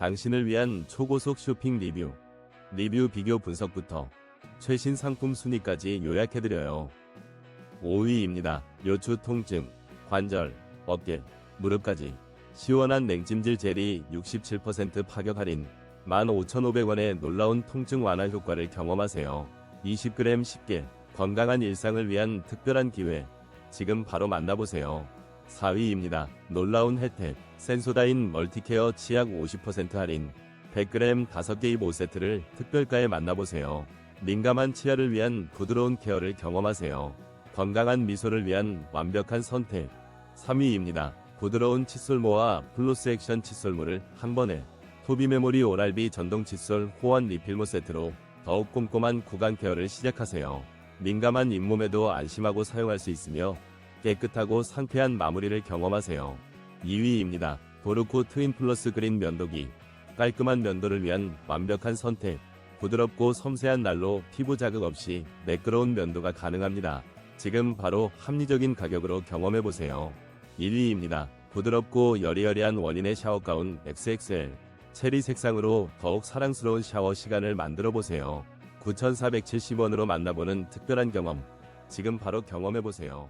당신을 위한 초고속 쇼핑 리뷰, 리뷰 비교 분석부터 최신 상품 순위까지 요약해드려요. 5위입니다. 요추 통증, 관절, 어깨, 무릎까지 시원한 냉찜질 젤이 67% 파격 할인 15,500원의 놀라운 통증 완화 효과를 경험하세요. 20g 쉽게 건강한 일상을 위한 특별한 기회 지금 바로 만나보세요. 4위입니다. 놀라운 혜택 센소다인 멀티케어 치약 50% 할인 100g 5개 입 5세트를 특별가에 만나보세요. 민감한 치아를 위한 부드러운 케어를 경험하세요. 건강한 미소를 위한 완벽한 선택 3위입니다. 부드러운 칫솔모와 플로스 액션 칫솔모를 한 번에 토비 메모리 오랄비 전동 칫솔 호환 리필모 세트로 더욱 꼼꼼한 구강 케어를 시작하세요. 민감한 잇몸에도 안심하고 사용할 수 있으며 깨끗하고 상쾌한 마무리를 경험하세요. 2위입니다. 도르코 트윈 플러스 그린 면도기 깔끔한 면도를 위한 완벽한 선택 부드럽고 섬세한 날로 피부 자극 없이 매끄러운 면도가 가능합니다. 지금 바로 합리적인 가격으로 경험해보세요. 1위입니다. 부드럽고 여리여리한 원인의 샤워 가운 XXL 체리 색상으로 더욱 사랑스러운 샤워 시간을 만들어 보세요. 9,470원으로 만나보는 특별한 경험. 지금 바로 경험해 보세요.